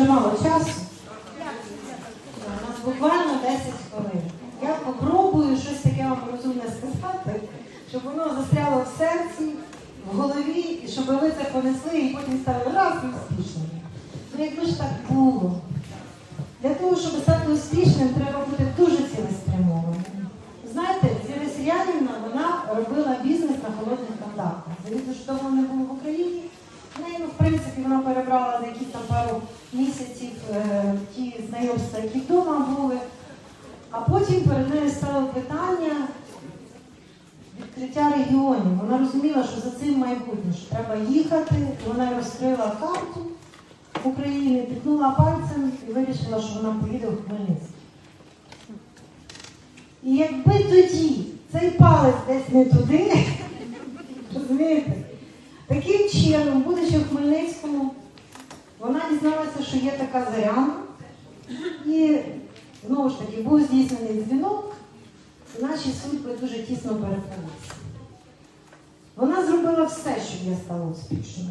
дуже мало часу. У нас буквально 10 хвилин. Я попробую щось таке вам розумне сказати, щоб воно застряло в серці, в голові, і щоб ви це понесли і потім стали раз і успішними. Ну якби ж так було. Для того, щоб стати успішним, треба бути дуже цілеспрямованим. Знаєте, Зіра Сіянівна, вона робила бізнес на холодних контактах. Звідти що давно не було в Україні. В неї, ну, в принципі, вона перебрала за якісь там пару місяців е, ті знайомства, які вдома були. А потім перед нею стало питання відкриття регіонів. Вона розуміла, що за цим майбутнє, що треба їхати, вона розкрила карту України, пікнула пальцем і вирішила, що вона поїде в Хмельницький. І якби тоді цей палець десь не туди, розумієте, таким чином, будучи в Хмельницькому, вона дізналася, що є така заряна. І знову ж таки був здійснений дзвінок, наші судьби дуже тісно переплелися. Вона зробила все, щоб я стала успішною.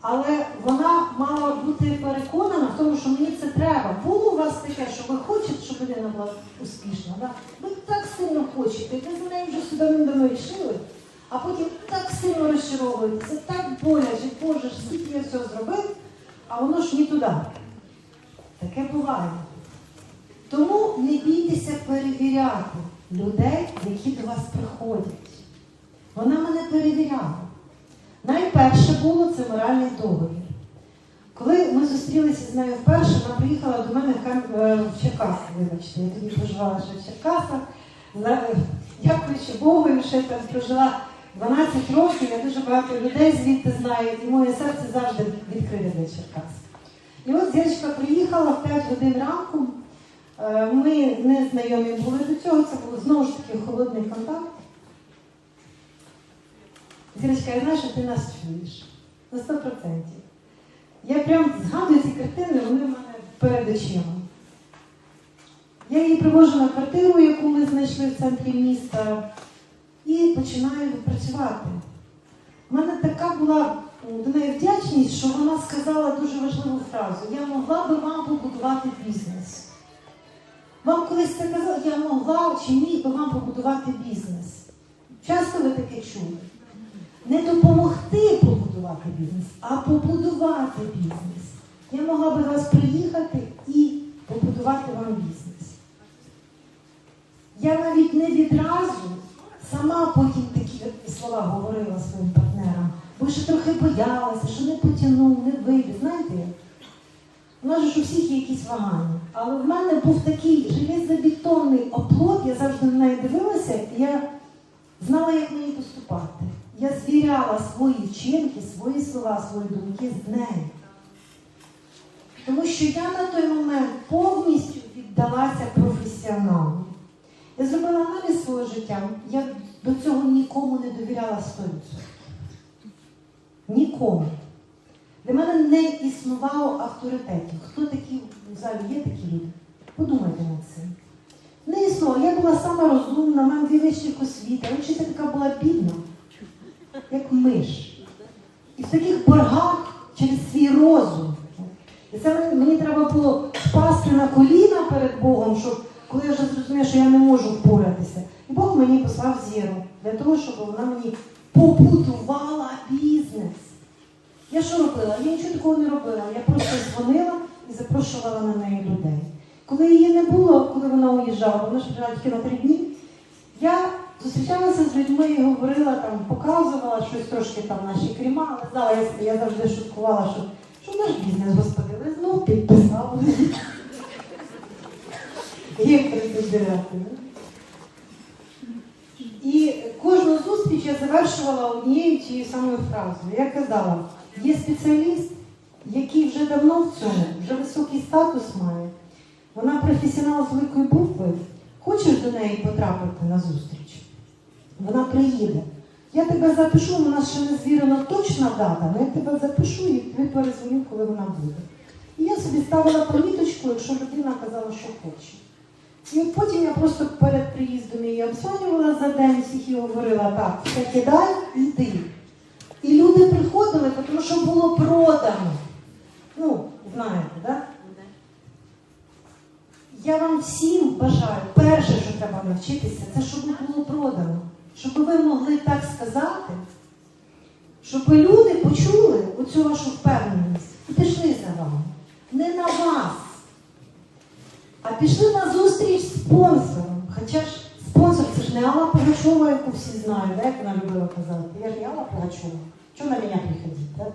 Але вона мала бути переконана в тому, що мені це треба. Було у вас таке, що ви хочете, щоб людина була успішна. Да? Ви так сильно хочете, ви за нею вже сюди давно йшли, а потім так сильно розчаровуєтеся, так боляче, Боже, скільки я всього зробив, а воно ж не туди. Таке буває. Тому не бійтеся перевіряти людей, які до вас приходять. Вона мене перевіряла. Найперше було це моральний договір. Коли ми зустрілися з нею вперше, вона приїхала до мене в е, Черкаси, вибачте, я тоді проживала ще в Черкасах. Дякуючи Богу, я ще там прожила 12 років, я дуже багато людей звідти знаю, і моє серце завжди відкрите для Черкас. І от зірочка приїхала в 5 годин ранку. Е, Ми не знайомі були до цього, це був знову ж таки холодний контакт. Зірочка, я знаю, що ти нас чуєш. На 100%. Я прям згадую ці картини, вони в мене перед очима. Я її привожу на квартиру, яку ми знайшли в центрі міста, і починаю працювати. У мене така була до неї вдячність, що вона сказала дуже важливу фразу. Я могла би вам побудувати бізнес. Вам колись це казали, я могла чи міг би вам побудувати бізнес. Часто ви таке чули? Побудувати бізнес, а побудувати бізнес. Я могла би вас приїхати і побудувати вам бізнес. Я навіть не відразу сама потім такі слова говорила своїм партнерам, бо ще трохи боялася, що не потягнув, не вийде. Знаєте, у нас ж у всіх є якісь вагання. Але в мене був такий железобетонний оплот, я завжди на неї дивилася, і я знала, як мені поступати. Я звіряла свої вчинки, свої слова, свої думки з нею. Тому що я на той момент повністю віддалася професіоналу. Я зробила аналіз свого життя, я до цього нікому не довіряла 100%. Нікому. Для мене не існувало авторитетів. Хто такі в залі є такі люди? Подумайте над цим. Не існувало. Я була сама розумна, мав дві вищих освіти, така була бідна, як миш. І в таких боргах через свій розум. І це мені, треба було впасти на коліна перед Богом, щоб коли я вже зрозуміла, що я не можу впоратися. І Бог мені послав зіру для того, щоб вона мені побудувала бізнес. Я що робила? Я нічого такого не робила. Я просто дзвонила і запрошувала на неї людей. Коли її не було, коли вона уїжджала, вона ж тільки на три дні, я зустрічалася з людьми і говорила, там, показувала щось трошки там наші кріма, але знала, я, я завжди шуткувала, що, що наш бізнес, господи, ви знов підписали. Як 39. І кожну зустріч я завершувала однією тією самою фразою. Я казала, є спеціаліст, який вже давно в цьому, вже високий статус має. Вона професіонал з великої букви. Хочеш до неї потрапити на зустріч? Вона приїде. Я тебе запишу, у нас ще не звірена точна дата, але я тебе запишу і тобі перезвоню, коли вона буде. І я собі ставила поміточку, якщо людина казала, що хоче. І от потім я просто перед приїздом її обзванювала за день, всіх і говорила, так, все кидай, йди. І люди приходили, тому що було продано. Ну, знаєте, так? Да? Я вам всім бажаю, перше, що треба навчитися, це щоб не було продано. Щоб ви могли так сказати, щоб люди почули оцю вашу впевненість і пішли за вами. Не на вас, а пішли на зустріч спонсором. Хоча ж спонсор це ж не Алла Пугачова, яку всі знають, як вона любила казати. Я ж не Алла Пугачова. Чого на мене приходить, так?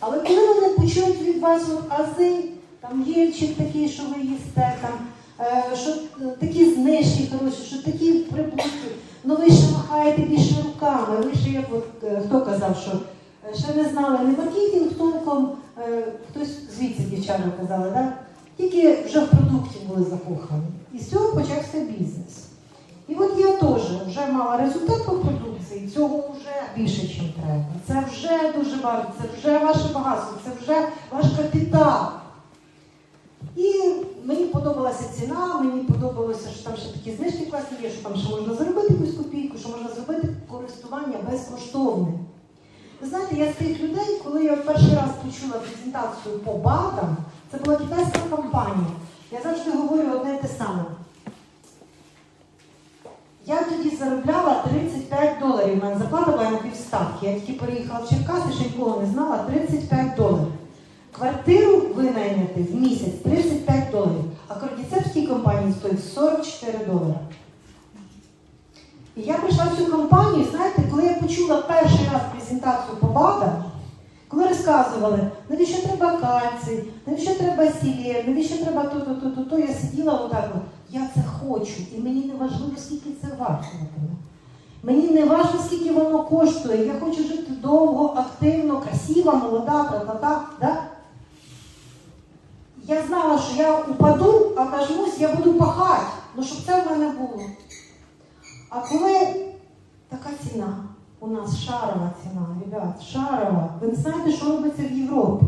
Але коли вони почують від вас ази, там гірчик такий, що ви їсте, там, е, що е, такі знижки хороші, що такі прибутки, ну ви ще махаєте більше руками, ви ще як от, е, хто казав, що е, ще не знали не маркетинг толком, е, хтось звідси дівчата казали, да? тільки вже в продукті були закохані. І з цього почався бізнес. І от я теж вже мала результат по продукції, цього вже більше, ніж треба. Це вже дуже багато, це вже ваше багатство, це вже ваш капітал. Мені подобалася ціна, мені подобалося, що там ще такі знижки класні є, що там ще можна заробити якусь копійку, що можна зробити користування безкоштовне. Ви знаєте, я з тих людей, коли я перший раз почула презентацію по БАДам, це була китайська компанія. Я завжди говорю одне те саме. Я тоді заробляла 35 доларів. У мене зарплата була на півставки. Я тільки переїхала в Черкаси, ще нікого не знала, 35 доларів. Квартиру винайняти в місяць 35 доларів, а кардіцепській компанії стоїть 44 долари. І я прийшла в цю компанію, знаєте, коли я почула перший раз презентацію по БАДам, коли розказували, навіщо треба кальцій, навіщо треба сілє, навіщо треба то-то, то-то, то, я сиділа отак, я це хочу, і мені не важливо, скільки це варто. Мені не важливо, скільки воно коштує. Я хочу жити довго, активно, красива, молода, та-та-та. Що я упаду, а нажмусь, я буду пахати, ну щоб це в мене було. А коли така ціна, у нас шарова ціна, ребят, шарова, ви не знаєте, що робиться в Європі.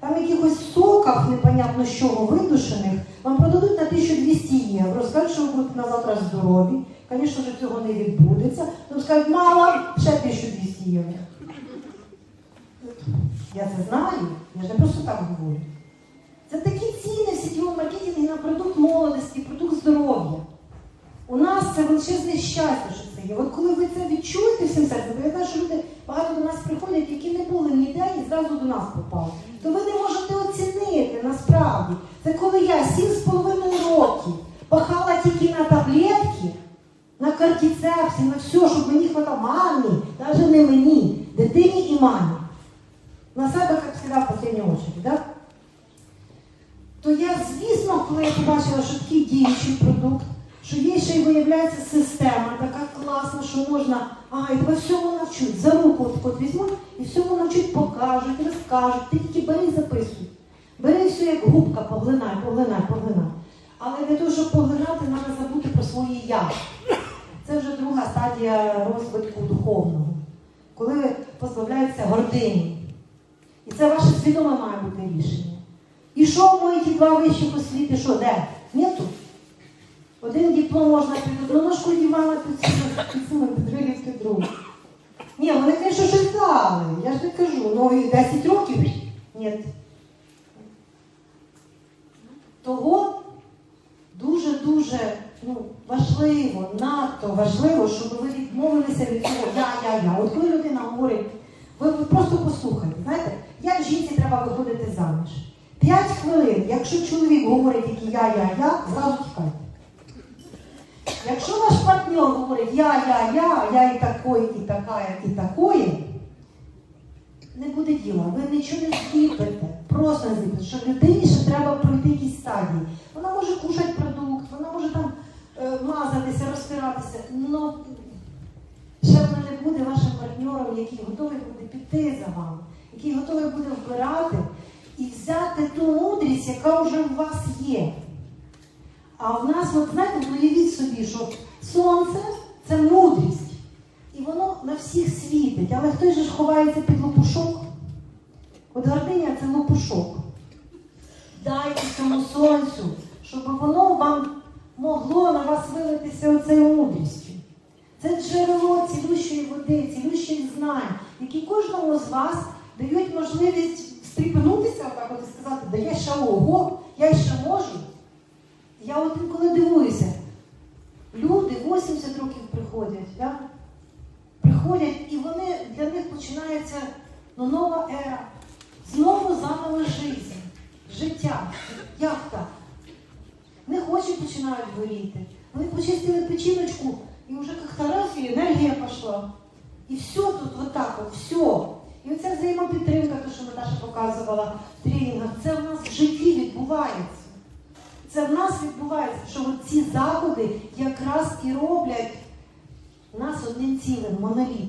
Там якихось соках, непонятно з чого видушених, вам продадуть на 1200 євро, скажуть, що ви будете на завтра здорові. Звісно ж, цього не відбудеться. Тому скажуть, мало, ще 1200 євро. Я це знаю, я ж не просто так говорю. Це такі ціни в сітєвому маркетингу на продукт молодості, продукт здоров'я. У нас це величезне щастя, що це є. От коли ви це відчуєте всім серцем, бо я знаю, що люди багато до нас приходять, які не були ніде і зразу до нас попали, то ви не можете оцінити насправді. Це коли я сім з половиною років пахала тільки на таблетки, на картіцепсі, на все, щоб мені хватало мамі, навіть не мені, дитині і мамі. На себе, як завжди, в останню очередь, так? То я, звісно, коли я побачила, що такий діючий продукт, що є ще й виявляється система, така класна, що можна, а, і тебе всьому навчуть, за руку от, от візьмуть і всьому навчуть, покажуть, розкажуть, ти тільки бери і записуй. Бери все як губка, поглинай, поглинай, поглинай. Але для того, щоб поглинати, треба забути про своє я. Це вже друга стадія розвитку духовного, коли ви позбавляєтеся гордині. І це ваше свідоме має бути рішення. І що в моїх два вищих освіти, що де? Нету. Один диплом можна під одну ножку дівала, під цю, під цю, під другу. Ні, вони, звісно, щось дали. Я ж не кажу, ну і 10 років. Ні. Того дуже-дуже ну, важливо, надто важливо, щоб ви відмовилися від цього я, я, я. От коли людина говорить, ви просто послухайте, знаєте, як жінці треба виходити заміж? П'ять хвилин, якщо чоловік говорить тільки я, я, я, зразу тікайте. Якщо ваш партнер говорить я, я, я, я і такой, і така, і такої, не буде діла, ви нічого не зліпите, просто не зліпите, що людині ще треба пройти якісь стадії. Вона може кушати продукт, вона може там е, мазатися, розпиратися, але ще вона не буде вашим партнером, який готовий буде піти за вами, який готовий буде вбирати і взяти ту мудрість, яка вже у вас є. А в нас, от знаєте, уявіть собі, що сонце це мудрість. І воно на всіх світить. Але хтось же ж ховається під лопушок. От гординя це лопушок. Дайте цьому сонцю, щоб воно вам могло на вас вилитися оцею мудрістю. Це джерело цілющої води, цілющих знань, які кожному з вас дають можливість стріпенутися отак от і сказати, да я ще ого, я ще можу. Я от інколи дивуюся. Люди 80 років приходять, да? приходять, і вони для них починається ну, нова ера. Знову заново життя. Життя. Як так? Не хочуть починають горіти. Вони почистили печіночку, і вже і енергія пішла. І все тут отак, от, все. І оця взаємопідтримка, те, що Наташа показувала в тренінгах, це в нас в житті відбувається. Це в нас відбувається, що ці заходи якраз і роблять нас одним цілим, монолітом.